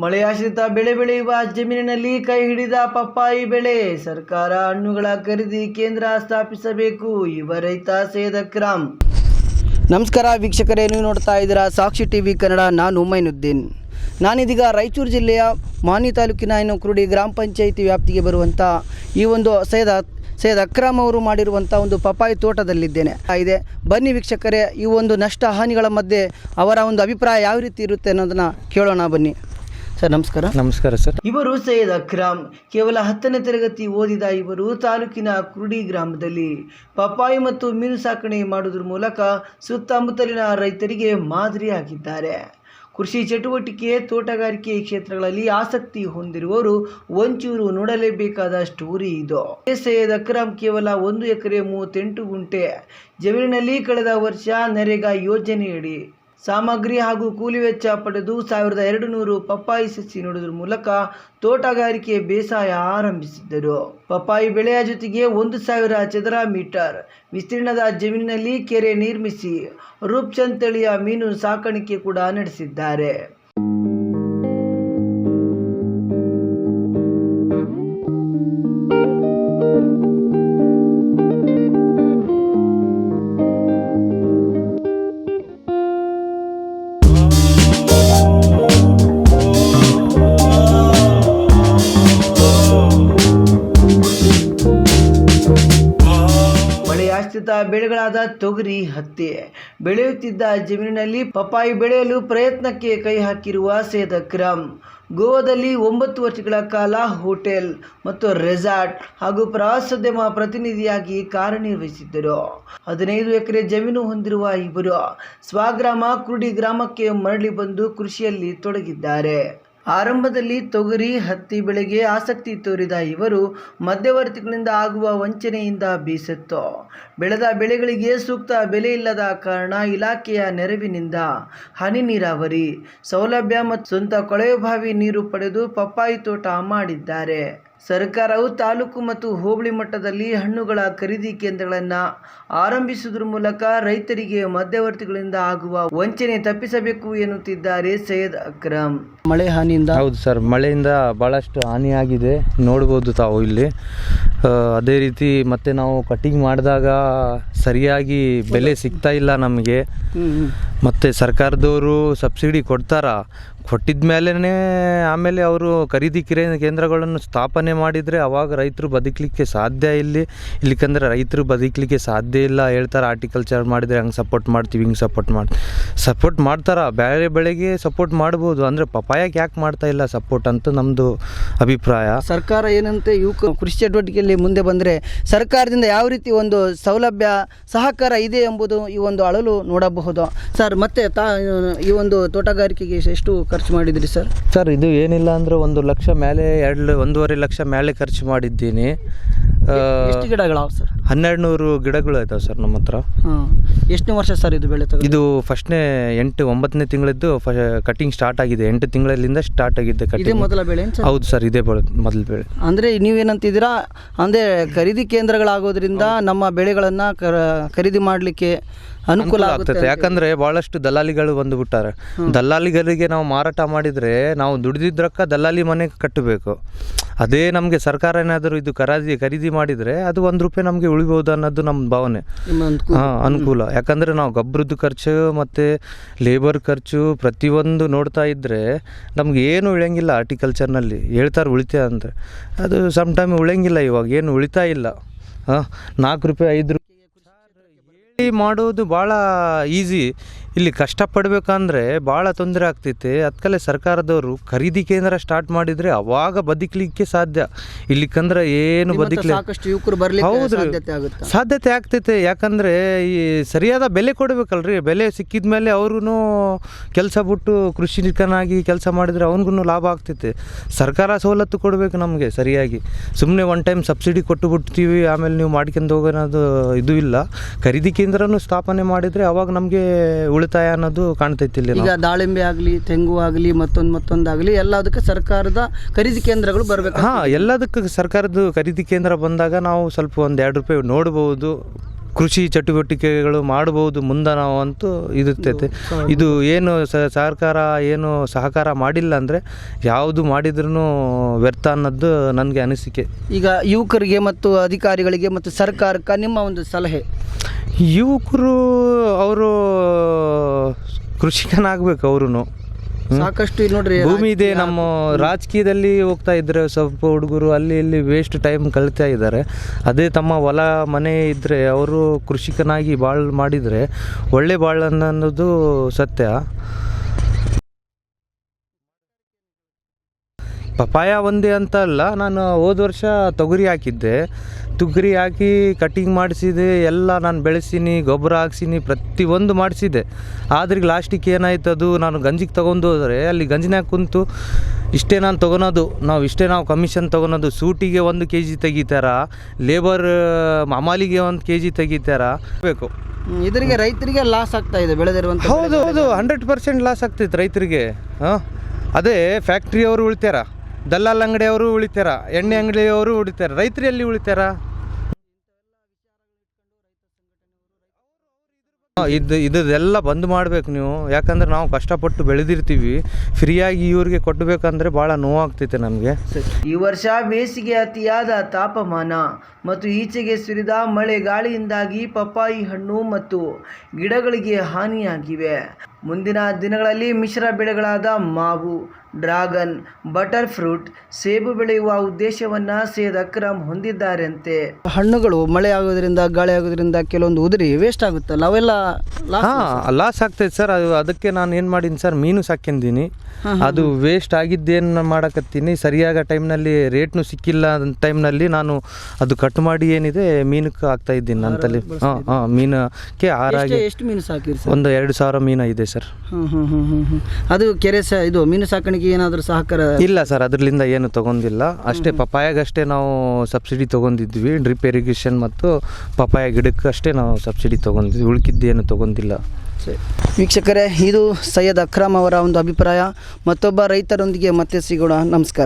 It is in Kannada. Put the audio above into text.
ಮಳೆಯಾಶ್ರಿತ ಬೆಳೆ ಬೆಳೆಯುವ ಜಮೀನಿನಲ್ಲಿ ಕೈ ಹಿಡಿದ ಪಪ್ಪಾಯಿ ಬೆಳೆ. ಸರ್ಕಾರ ಹಣ್ಣುಗಳ ಖರೀದಿ ಕೇಂದ್ರ ಸ್ಥಾಪಿಸಬೇಕು. ಯುವ ರೈತ ರಾಮ್ ನಮಸ್ಕಾರ ವೀಕ್ಷಕರೇ, ನೀವು ನೋಡ್ತಾ ಇದ್ದೀರಾ ಸಾಕ್ಷಿ ಟಿವಿ ಕನ್ನಡ. ನಾನು ಮೈನುದ್ದೀನ್ ನಾನಿದೀಗ ರಾಯಚೂರು ಜಿಲ್ಲೆಯ ಮಾನಿ ತಾಲೂಕಿನ ಇನ್ನು ಕುರುಡಿ ಗ್ರಾಮ ಪಂಚಾಯಿತಿ ವ್ಯಾಪ್ತಿಗೆ ಬರುವಂಥ ಈ ಒಂದು ಸೈದ ಸೈಯದ್ ಅಕ್ರಮ್ ಅವರು ಮಾಡಿರುವಂಥ ಒಂದು ಪಪ್ಪಾಯಿ ತೋಟದಲ್ಲಿದ್ದೇನೆ. ಇದೆ. ಬನ್ನಿ ವೀಕ್ಷಕರೇ, ಈ ಒಂದು ನಷ್ಟ ಹಾನಿಗಳ ಮಧ್ಯೆ ಅವರ ಒಂದು ಅಭಿಪ್ರಾಯ ಯಾವ ರೀತಿ ಇರುತ್ತೆ ಅನ್ನೋದನ್ನು ಕೇಳೋಣ ಬನ್ನಿ. ಸರ್ ನಮಸ್ಕಾರ. ನಮಸ್ಕಾರ ಸರ್. ಇವರು ಸೈಯದ್ ಅಕ್ರಾಮ್. ಕೇವಲ ಹತ್ತನೇ ತರಗತಿ ಓದಿದ ಇವರು ತಾಲೂಕಿನ ಕುರುಡಿ ಗ್ರಾಮದಲ್ಲಿ ಪಪ್ಪಾಯಿ ಮತ್ತು ಮೀನು ಸಾಕಣೆ ಮಾಡುವುದರ ಮೂಲಕ ಸುತ್ತಮುತ್ತಲಿನ ರೈತರಿಗೆ ಮಾದರಿಯಾಗಿದ್ದಾರೆ. ಕೃಷಿ ಚಟುವಟಿಕೆ ತೋಟಗಾರಿಕೆ ಕ್ಷೇತ್ರಗಳಲ್ಲಿ ಆಸಕ್ತಿ ಹೊಂದಿರುವವರು ಒಂಚೂರು ನೋಡಲೇಬೇಕಾದ ಸ್ಟೋರಿ ಇದು. ಸೈಯದ್ ಅಕ್ರಾಮ್ ಕೇವಲ ಒಂದು ಎಕರೆ ಮೂವತ್ತೆಂಟು ಗುಂಟೆ. ಜಮೀನಿನಲ್ಲಿ ಕಳೆದ ವರ್ಷ ನರೇಗಾ ಯೋಜನೆಯಡಿ ಸಾಮಗ್ರಿ ಹಾಗೂ ಕೂಲಿ ವೆಚ್ಚ ಪಡೆದು ಸಾವಿರದ ಎರಡು ನೂರು ಪಪ್ಪಾಯಿ ಸಸಿ ನೆಡುವುದರ ಮೂಲಕ ತೋಟಗಾರಿಕೆ ಬೇಸಾಯ ಆರಂಭಿಸಿದ್ದರು. ಪಪ್ಪಾಯಿ ಬೆಳೆಯ ಜೊತೆಗೆ ಒಂದು ಸಾವಿರ ಚದರ ಮೀಟರ್ ವಿಸ್ತೀರ್ಣದ ಜಮೀನಿನಲ್ಲಿ ಕೆರೆ ನಿರ್ಮಿಸಿ ರೂಪ್ಚಂದ್ ತಳಿಯ ಮೀನು ಸಾಕಾಣಿಕೆ ಕೂಡ ನಡೆಸಿದ್ದಾರೆ. ಮಳೆಯಾಶ್ರಿತ ಬೆಳೆಗಳಾದ ತೊಗರಿ, ಹತ್ತಿ. ಬೆಳೆಯುತ್ತಿದ್ದ ಜಮೀನಿನಲ್ಲಿ ಪಪ್ಪಾಯಿ ಬೆಳೆಯಲು ಪ್ರಯತ್ನಕ್ಕೆ ಕೈ ಹಾಕಿರುವ ಸೇದ ಕ್ರಮ್ ಗೋವಾದಲ್ಲಿ ಒಂಬತ್ತು ವರ್ಷಗಳ ಕಾಲ ಹೋಟೆಲ್ ಮತ್ತು ರೆಸಾರ್ಟ್ ಹಾಗೂ ಪ್ರವಾಸೋದ್ಯಮ ಪ್ರತಿನಿಧಿಯಾಗಿ ಕಾರ್ಯನಿರ್ವಹಿಸಿದ್ದರು. ಹದಿನೈದು ಎಕರೆ ಜಮೀನು ಹೊಂದಿರುವ ಇವರು ಸ್ವಗ್ರಾಮ ಕುರುಡಿ ಗ್ರಾಮಕ್ಕೆ ಮರಳಿ ಬಂದು ಕೃಷಿಯಲ್ಲಿ ತೊಡಗಿದ್ದಾರೆ. ಆರಂಭದಲ್ಲಿ ತೊಗರಿ, ಹತ್ತಿ ಬೆಳೆಗೆ ಆಸಕ್ತಿ ತೋರಿದ ಇವರು ಮಧ್ಯವರ್ತಿಗಳಿಂದ ಆಗುವ ವಂಚನೆಯಿಂದ ಬೇಸತ್ತು. ಬೆಳೆದ ಬೆಳೆಗಳಿಗೆ ಸೂಕ್ತ ಬೆಲೆ ಇಲ್ಲದ ಕಾರಣ ಇಲಾಖೆಯ ನೆರವಿನಿಂದ ಹನಿ ನೀರಾವರಿ ಸೌಲಭ್ಯ ಮತ್ತು ಸ್ವಂತ ಕೊಳವೆಬಾವಿ ನೀರು ಪಡೆದು ಪಪ್ಪಾಯಿ ತೋಟ ಮಾಡಿದ್ದಾರೆ. ಸರ್ಕಾರವು ತಾಲೂಕು ಮತ್ತು ಹೋಬಳಿ ಮಟ್ಟದಲ್ಲಿ ಹಣ್ಣುಗಳ ಖರೀದಿ ಕೇಂದ್ರಗಳನ್ನು ಆರಂಭಿಸುವುದರ ಮೂಲಕ ರೈತರಿಗೆ ಮಧ್ಯವರ್ತಿಗಳಿಂದ ಆಗುವ ವಂಚನೆ ತಪ್ಪಿಸಬೇಕು ಎನ್ನುತ್ತಿದ್ದಾರೆ ಸೈಯದ್ ಅಕ್ರಮ್. ಮಳೆ ಹಾನಿಯಿಂದ ಹೌದು ಸರ್ ಮಳೆಯಿಂದ ಭಾಳಷ್ಟು ಹಾನಿಯಾಗಿದೆ ನೋಡ್ಬೋದು ತಾವು ಇಲ್ಲಿ. ಅದೇ ರೀತಿ ಮತ್ತೆ ನಾವು ಕಟಿಂಗ್ ಮಾಡಿದಾಗ ಸರಿಯಾಗಿ ಬೆಲೆ ಸಿಗ್ತಾ ಇಲ್ಲ ನಮಗೆ. ಮತ್ತು ಸರ್ಕಾರದವರು ಸಬ್ಸಿಡಿ ಕೊಡ್ತಾರ? ಕೊಟ್ಟಿದ ಮೇಲೇ ಆಮೇಲೆ ಅವರು ಖರೀದಿ ಕಿರೆ ಕೇಂದ್ರಗಳನ್ನು ಸ್ಥಾಪನೆ ಮಾಡಿದರೆ ಅವಾಗ ರೈತರು ಬದುಕಲಿಕ್ಕೆ ಸಾಧ್ಯ ಇಲ್ಲಿ. ಇಲ್ಲಿಕಂದ್ರೆ ರೈತರು ಬದುಕಲಿಕ್ಕೆ ಸಾಧ್ಯ ಇಲ್ಲ. ಹೇಳ್ತಾರೆ ಆರ್ಟಿಕಲ್ಚರ್ ಮಾಡಿದರೆ ಹಂಗೆ ಸಪೋರ್ಟ್ ಮಾಡ್ತೀವಿ, ಹಿಂಗೆ ಸಪೋರ್ಟ್ ಮಾಡಿ ಸಪೋರ್ಟ್ ಮಾಡ್ತಾರೆ. ಬೇರೆ ಬೆಳೆಗೆ ಸಪೋರ್ಟ್ ಮಾಡ್ಬೋದು. ಅಂದರೆ ಪಪಾಯಕ್ಕೆ ಯಾಕೆ ಮಾಡ್ತಾ ಇಲ್ಲ ಸಪೋರ್ಟ್ ಅಂತ ನಮ್ಮದು ಅಭಿಪ್ರಾಯ. ಸರ್ಕಾರ ಏನಂತೆ, ಯುವಕ ಕೃಷಿ ಚಟುವಟಿಕೆಯಲ್ಲಿ ಮುಂದೆ ಬಂದರೆ ಸರ್ಕಾರದಿಂದ ಯಾವ ರೀತಿ ಒಂದು ಸೌಲಭ್ಯ, ಸಹಕಾರ ಇದೆ ಎಂಬುದು ಈ ಒಂದು ಅಳಲು ನೋಡಬಹುದು. ಸರ್, ಮತ್ತೆ ತಾ, ಈ ಒಂದು ತೋಟಗಾರಿಕೆಗೆ ಎಷ್ಟು ಖರ್ಚು ಮಾಡಿದ್ರಿ ಸರ್? ಸರ್, ಇದು ಏನಿಲ್ಲ ಅಂದ್ರೆ ಒಂದು ಲಕ್ಷ ಮೇಲೆ ಎರಡು, ಒಂದೂವರೆ ಲಕ್ಷ ಮೇಲೆ ಖರ್ಚು ಮಾಡಿದ್ದೀನಿ. ಎಷ್ಟು ಗಿಡಗಳಾವ ಸರ್? ಹನ್ನೆರಡು ನೂರು ಗಿಡಗಳು ಇದಾವೆ ಸರ್ ನಮ್ಮ ಹತ್ರ. ಹಾಂ. ಎಷ್ಟನೇ ವರ್ಷ ಸರ್ ಇದು ಬೆಳೆ ಇದು ಫಸ್ಟ್ನೇ ಎಂಟು ಒಂಬತ್ತನೇ ತಿಂಗಳಿದ್ದು ಕಟಿಂಗ್ ಸ್ಟಾರ್ಟ್ ಆಗಿದೆ. ಎಂಟು ತಿಂಗಳಿಂದ ಸ್ಟಾರ್ಟ್ ಆಗಿದೆ ಇದೇ ಕಟಿಂಗ್. ಮೊದಲ ಬೆಳೆ ಏನು ಸರ್? ಹೌದು ಸರ್ ಇದೇ ಬೆಳೆ ಮೊದಲ ಬೆಳೆ. ಅಂದರೆ ನೀವೇನಂತಿದ್ದೀರಾ? ಅಂದರೆ ಖರೀದಿ ಕೇಂದ್ರಗಳಾಗೋದ್ರಿಂದ ನಮ್ಮ ಬೆಳೆಗಳನ್ನು ಖರೀದಿ ಮಾಡಲಿಕ್ಕೆ ಅನುಕೂಲ ಆಗುತ್ತೆ ಆಗ್ತದೆ. ಯಾಕಂದ್ರೆ ಬಹಳಷ್ಟು ದಲ್ಲಾಳಿಗಳು ಬಂದುಬಿಟ್ಟಾರೆ. ದಲ್ಲಾಳಿಗಳಿಗೆ ನಾವು ಮಾರಾಟ ಮಾಡಿದ್ರೆ ನಾವು ದುಡಿದಿದ್ರಕ್ಕ ದಲ್ಲಾಳಿ ಮನೆ ಕಟ್ಟಬೇಕು. ಅದೇ ನಮಗೆ ಸರ್ಕಾರ ಏನಾದರೂ ಇದು ಖರೀದಿ ಖರೀದಿ ಮಾಡಿದರೆ ಅದು ಒಂದು ರೂಪಾಯಿ ನಮಗೆ ಉಳಿಬೋದು ಅನ್ನೋದು ನಮ್ಮ ಭಾವನೆ ಹಾಂ ಅನುಕೂಲ. ಯಾಕಂದರೆ ನಾವು ಗೊಬ್ಬರದ್ದು ಖರ್ಚು ಮತ್ತು ಲೇಬರ್ ಖರ್ಚು ಪ್ರತಿಯೊಂದು ನೋಡ್ತಾ ಇದ್ದರೆ ನಮ್ಗೆ ಏನು ಉಳಿಯಂಗಿಲ್ಲ ಆರ್ಟಿಕಲ್ಚರ್ನಲ್ಲಿ ಹೇಳ್ತಾರೆ ಉಳಿತಾಯ ಅಂತ ಅದು ಸಮ್ ಟೈಮ್ ಉಳಿಯಂಗಿಲ್ಲ ಇವಾಗ. ಏನು ಉಳಿತಾಯ ಇಲ್ಲ. ಹಾಂ ನಾಲ್ಕು ರೂಪಾಯಿ ಐದು ರೂಪಾಯಿ. ಹೇಳಿ ಮಾಡೋದು ಭಾಳ ಈಸಿ ಇಲ್ಲಿ ಕಷ್ಟಪಡಬೇಕಂದ್ರೆ ಭಾಳ ತೊಂದರೆ ಆಗ್ತೈತೆ ಅದಕ್ಕಲ್ಲೇ ಸರ್ಕಾರದವರು ಖರೀದಿ ಕೇಂದ್ರ ಸ್ಟಾರ್ಟ್ ಮಾಡಿದ್ರೆ ಅವಾಗ ಬದುಕಲಿಕ್ಕೆ ಸಾಧ್ಯ. ಇಲ್ಲಿಕಂದ್ರೆ ಏನು ನಿಮ್ಮ ಹತ್ರ ಬದುಕಲಿ ಸಾಕಷ್ಟು ಯುವಕರು ಆಗುತ್ತೆ? ಸಾಧ್ಯತೆ ಆಗ್ತೈತೆ ಯಾಕಂದ್ರೆ ಈ ಸರಿಯಾದ ಬೆಲೆ ಕೊಡಬೇಕಲ್ರಿ. ಬೆಲೆ ಸಿಕ್ಕಿದ ಮೇಲೆ ಅವ್ರೂ ಕೆಲಸ ಬಿಟ್ಟು ಕೃಷಿಕನಾಗಿ ಕೆಲಸ ಮಾಡಿದ್ರೆ ಅವನಿಗೂ ಲಾಭ ಆಗ್ತೈತೆ ಸರ್ಕಾರ ಸವಲತ್ತು ಕೊಡಬೇಕು ನಮಗೆ ಸರಿಯಾಗಿ. ಸುಮ್ಮನೆ ಒನ್ ಟೈಮ್ ಸಬ್ಸಿಡಿ ಕೊಟ್ಟು ಬಿಡ್ತೀವಿ ಆಮೇಲೆ ನೀವು ಮಾಡ್ಕೊಂಡು ಹೋಗೋದು ಇದು ಇಲ್ಲ. ಖರೀದಿ ಕೇಂದ್ರನೂ ಸ್ಥಾಪನೆ ಮಾಡಿದರೆ ಅವಾಗ ನಮಗೆ ಉಳಿತಾಯ ಅನ್ನೋದು ಕಾಣ್ತೈತಿ ಇಲ್ಲಿ ಈಗ ದಾಳಿಂಬೆ ಆಗಲಿ ತೆಂಗು ಆಗಲಿ ಮತ್ತೊಂದು ಮತ್ತೊಂದಾಗಲಿ ಎಲ್ಲದಕ್ಕೆ ಸರ್ಕಾರದ ಖರೀದಿ ಕೇಂದ್ರಗಳು ಬರಬೇಕು. ಹಾಂ ಎಲ್ಲದಕ್ಕೆ ಸರ್ಕಾರದ ಖರೀದಿ ಕೇಂದ್ರ ಬಂದಾಗ ನಾವು ಸ್ವಲ್ಪ ಒಂದು ಎರಡು ರೂಪಾಯಿ ನೋಡ್ಬೋದು. ಕೃಷಿ ಚಟುವಟಿಕೆಗಳು ಮಾಡಬಹುದು ಮುಂದೆ ನಾವು ಅಂತೂ ಇರುತ್ತೈತೆ. ಇದು ಏನು ಸ- ಸರ್ಕಾರ ಏನು ಸಹಕಾರ ಮಾಡಿಲ್ಲ ಅಂದರೆ ಯಾವುದು ಮಾಡಿದ್ರೂ ವ್ಯರ್ಥ ಅನ್ನೋದು ನನಗೆ ಅನಿಸಿಕೆ. ಈಗ ಯುವಕರಿಗೆ ಮತ್ತು ಅಧಿಕಾರಿಗಳಿಗೆ ಮತ್ತು ಸರ್ಕಾರಕ್ಕೆ ನಿಮ್ಮ ಒಂದು ಸಲಹೆ. ಯುವಕರು ಅವರು ಕೃಷಿಕನಾಗಬೇಕು ಅವರು ಸಾಕಷ್ಟು ಇಲ್ಲಿ ನೋಡ್ರಿ ಭೂಮಿ ಇದೆ ನಮ್ಮ ರಾಜಕೀಯದಲ್ಲಿ ಹೋಗ್ತಾ ಇದ್ರೆ ಸ್ವಲ್ಪ ಹುಡುಗರು ಅಲ್ಲಿ ಇಲ್ಲಿ ವೇಸ್ಟ್ ಟೈಮ್ ಕಳಿತಾ ಇದ್ದಾರೆ. ಅದೇ ತಮ್ಮ ಹೊಲ ಮನೆ ಇದ್ದರೆ ಅವರು ಕೃಷಿಕನಾಗಿ ಬಾಳ್ ಮಾಡಿದರೆ ಒಳ್ಳೆ ಬಾಳ್ ಅನ್ನೋದು ಸತ್ಯ. ಪಪಾಯ ಒಂದೇ ಅಂತ ಅಲ್ಲ ನಾನು ಹೋದ ವರ್ಷ ತೊಗರಿ ಹಾಕಿದ್ದೆ. ತೊಗರಿ ಹಾಕಿ ಕಟ್ಟಿಂಗ್ ಮಾಡಿಸಿದೆ ಎಲ್ಲ ನಾನು ಬೆಳೆಸೀನಿ ಗೊಬ್ಬರ ಹಾಕ್ಸೀನಿ ಪ್ರತಿಯೊಂದು ಮಾಡಿಸಿದೆ. ಆದ್ರೆ ಲಾಸ್ಟಿಗೆ ಏನಾಯ್ತು ಅದು ನಾನು ಗಂಜಿಗೆ ತೊಗೊಂಡು ಹೋದರೆ ಅಲ್ಲಿ ಗಂಜಿನಾಗ ಕುಂತು ಇಷ್ಟೇ ನಾನು ತೊಗೊಳೋದು. ನಾವು ಇಷ್ಟೇ ನಾವು ಕಮಿಷನ್ ತೊಗೊಳೋದು. ಸೂಟಿಗೆ ಒಂದು ಕೆ ಜಿ ತೆಗಿತಾರ ಲೇಬರ್ ಮಾಮಾಲಿಗೆ ಒಂದು ಕೆ ಜಿ ತೆಗಿತಾರ. ಬೇಕು. ಇದರಿಗೆ ರೈತರಿಗೆ ಲಾಸ್ ಆಗ್ತಾ ಇದೆ ಬೆಳೆದಿರುವಂತ ಹೌದು ಹೌದು ಹಂಡ್ರೆಡ್ ಪರ್ಸೆಂಟ್ ಲಾಸ್ ಆಗ್ತೈತೆ ರೈತರಿಗೆ. ಹಾಂ ಅದೇ ಫ್ಯಾಕ್ಟ್ರಿಯವರು ಉಳಿತಾರ. ದಲ್ಲಾಲ್ ಅಂಗಡಿಯವರು ಉಳಿತಾರ, ಎಣ್ಣೆ ಅಂಗಡಿಯವರು ಉಳಿತಾರ, ರೈತರು ಎಲ್ಲಿ ಉಳಿತಾರ? ಇದು ಇದೆಲ್ಲ ಬಂದ್ ಮಾಡ್ಬೇಕು ನೀವು. ಯಾಕಂದ್ರೆ ನಾವು ಕಷ್ಟಪಟ್ಟು ಬೆಳೆದಿರ್ತೀವಿ. ಫ್ರೀಯಾಗಿ ಇವ್ರಿಗೆ ಕೊಟ್ಟಬೇಕಂದ್ರೆ ಭಾಳ ನೋವಾಗ್ತೈತೆ ನಮಗೆ. ಈ ವರ್ಷ ಬೇಸಿಗೆ ಅತಿಯಾದ ತಾಪಮಾನ ಮತ್ತು ಈಚೆಗೆ ಸುರಿದ ಮಳೆ ಗಾಳಿಯಿಂದಾಗಿ ಪಪ್ಪಾಯಿ ಹಣ್ಣು ಮತ್ತು ಗಿಡಗಳಿಗೆ ಹಾನಿಯಾಗಿವೆ. ಮುಂದಿನ ದಿನಗಳಲ್ಲಿ ಮಿಶ್ರ ಬೆಳೆಗಳಾದ ಮಾವು ಡ್ರಾಗನ್ ಬಟರ್ ಫ್ರೂಟ್ ಸೇಬು ಬೆಳೆಯುವ ಉದ್ದೇಶವನ್ನ ಸೇದ್ ಅಕ್ರಮ್ ಹೊಂದಿದ್ದಾರಂತೆ. ಹಣ್ಣುಗಳು ಮಳೆ ಆಗೋದ್ರಿಂದ ಗಾಳಿ ಆಗೋದ್ರಿಂದ ಕೆಲವೊಂದು ಉದುರಿ ವೇಸ್ಟ್ ಆಗುತ್ತಲ್ಲ ಅವೆಲ್ಲ ಹಾಂ ಲಾಸ್ ಆಗ್ತೈತೆ ಸರ್ ಅದು ಅದಕ್ಕೆ ನಾನು ಏನು ಮಾಡೀನಿ ಸರ್ ಮೀನು ಸಾಕ್ಯಂದೀನಿ. ಅದು ವೇಸ್ಟ್ ಆಗಿದ್ದೇನು ಮಾಡಕತ್ತೀನಿ ಸರಿಯಾದ ಟೈಮ್ನಲ್ಲಿ ರೇಟ್ನು ಸಿಕ್ಕಿಲ್ಲ ಟೈಮ್ನಲ್ಲಿ ನಾನು ಅದು ಕಟ್ ಮಾಡಿ ಏನಿದೆ ಮೀನಕ್ಕೆ ಆಗ್ತಾ ಇದ್ದೀನಿ ನಂತಲ್ಲಿ ಹಾಂ ಹಾಂ ಮೀನಕ್ಕೆ ಆರಾಗಿ ಎಷ್ಟು ಮೀನು ಸಾಕಿರಿ ಸರ್ ಒಂದು ಎರಡು ಸಾವಿರ ಮೀನು ಇದೆ ಸರ್ ಹ್ಮ್ ಹ್ಮ್ ಹ್ಮ್ ಹ್ಮ್ ಹ್ಮ್. ಅದು ಕೆರೆ ಸ ಇದು ಮೀನು ಸಾಕಾಣಿಕೆ ಏನಾದರೂ ಸಹಕಾರ? ಇಲ್ಲ ಸರ್ ಅದರಿಂದ ಏನು ತಗೊಂಡಿಲ್ಲ. ಅಷ್ಟೇ ಪಪಾಯಾಗಷ್ಟೇ ನಾವು ಸಬ್ಸಿಡಿ ತಗೊಂಡಿದ್ವಿ ಡ್ರಿಪ್ ಇರಿಗೇಷನ್ ಮತ್ತು ಪಪಾಯ ಗಿಡಕ್ಕೆ ಅಷ್ಟೇ ನಾವು ಸಬ್ಸಿಡಿ ತಗೊಂಡಿದ್ವಿ ಉಳ್ಕಿದ್ದೇನು ತೊಗೊಂಡಿಲ್ಲ. ಸರಿ. ವೀಕ್ಷಕರೇ ಇದು ಸೈಯದ್ ಅಕ್ರಮ್ ಅವರ ಒಂದು ಅಭಿಪ್ರಾಯ. ಮತ್ತೊಬ್ಬ ರೈತರೊಂದಿಗೆ ಮತ್ತೆ ಸಿಗೋಣ. ನಮಸ್ಕಾರ.